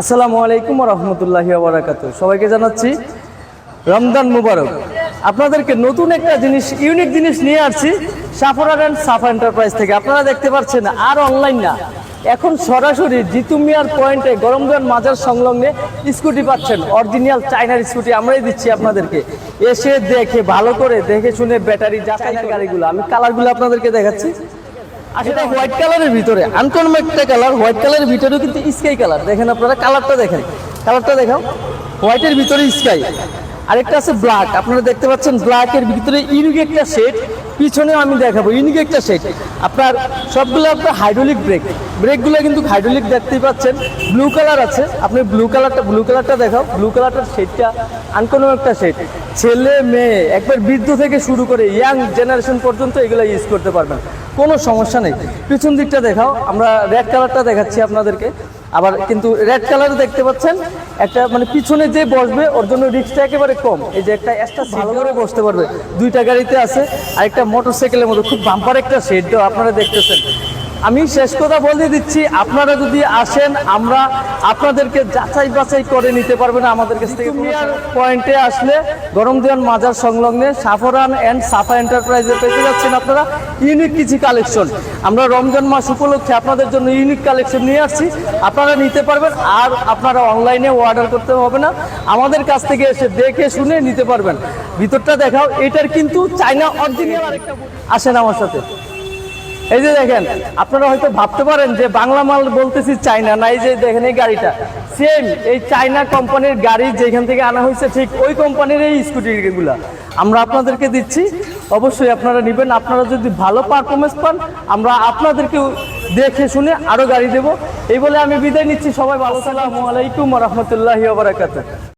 আসসালামু আলাইকুম রহমতুল্লাহি বারাকাত সবাইকে জানাচ্ছি রমজান মুবারক। আপনাদেরকে নতুন একটা জিনিস, ইউনিক জিনিস নিয়ে আসছি সাফরার অ্যান্ড সাফা এন্টারপ্রাইজ থেকে। আপনারা দেখতে পাচ্ছেন, আর অনলাইন না। এখন সরাসরি জিতু মিয়ার পয়েন্টে গরমদান মাজার সংলগ্নে স্কুটি পাচ্ছেন। অরিজিনাল চাইনার স্কুটি আমরাই দিচ্ছি আপনাদেরকে। এসে দেখে, ভালো করে দেখে শুনে ব্যাটারি যাচাই গাড়িগুলো। আমি কালারগুলো আপনাদেরকে দেখাচ্ছি। আসলে হোয়াইট কালারের ভিতরে আনকমন একটা কালার হোয়াইট কালারের ভিতরেও কিন্তু স্কাই কালার দেখেন আপনারা কালারটা দেখেন। কালারটা দেখাও। হোয়াইটের ভিতরে স্কাই আরেকটা আছে ব্ল্যাক আপনারা দেখতে পাচ্ছেন ব্ল্যাকের ভিতরে ইউনিক একটা শেড পিছনে আমি দেখাবো ইউনিক একটা শেড আপনার সবগুলো আপনার হাইড্রোলিক ব্রেক ব্রেকগুলো কিন্তু হাইড্রোলিক দেখতেই পাচ্ছেন। ব্লু কালার আছে। আপনি ব্লু কালারটা ব্লু কালারটা দেখাও। ব্লু কালারটার শেডটা আনকমন একটা শেড ছেলে মেয়ে একবার বৃদ্ধ থেকে শুরু করে ইয়াং জেনারেশন পর্যন্ত এগুলো ইউজ করতে পারবেন। কোনো সমস্যা নেই। পিছন দিকটা দেখাও আমরা রেড কালারটা দেখাচ্ছি আপনাদেরকে। আবার কিন্তু রেড কালার দেখতে পাচ্ছেন একটা মানে পিছনে যে বসবে ওর জন্য রিক্সটা একেবারে কম। এই যে একটা এক্সট্রা ভালো করে বসতে পারবে। দুইটা গাড়িতে আছে আর একটা মোটর সাইকেলের মতো খুব বাম্পার একটা সেট দেওয়া আপনারা দেখতেছেন। আমি শেষ কথা বলে দিচ্ছি আপনারা যদি আসেন আমরা আপনাদেরকে যাচাই বাছাই করে নিতে পারবেন আমাদের কাছ থেকে পয়েন্টে আসলে গরম দেওয়ান মাজার সংলগ্নে সাফরান অ্যান্ড সাফা এন্টারপ্রাইজে পেতে যাচ্ছেন আপনারা। ইউনিক কিছু কালেকশন। আমরা রমজান মাস উপলক্ষে আপনাদের জন্য ইউনিক কালেকশন নিয়ে আসছি। আপনারা নিতে পারবেন, আর আপনারা অনলাইনে অর্ডার করতে হবে না। আমাদের কাছ থেকে এসে দেখে শুনে নিতে পারবেন। ভিতরটা দেখাও, এটার কিন্তু চাইনা অরিজিনাল আসেন আমার সাথে। এই যে দেখেন, আপনারা হয়তো ভাবতে পারেন যে বাংলা মাল বলতেছি চাইনা না, এই যে দেখেন এই গাড়িটা। সেম এই চাইনা কোম্পানির গাড়ি যেখান থেকে আনা হয়েছে, ঠিক ওই কোম্পানির এই স্কুটিগুলা আমরা আপনাদেরকে দিচ্ছি অবশ্যই আপনারা নেবেন। আপনারা যদি ভালো পারফরমেন্স পান, আমরা আপনাদেরকে দেখে শুনে আরও গাড়ি দেব। এই বলে আমি বিদায় নিচ্ছি। সবাই ভালো সালামু আলাইকুম রহমতুল্লাহি বারাকাতুহ।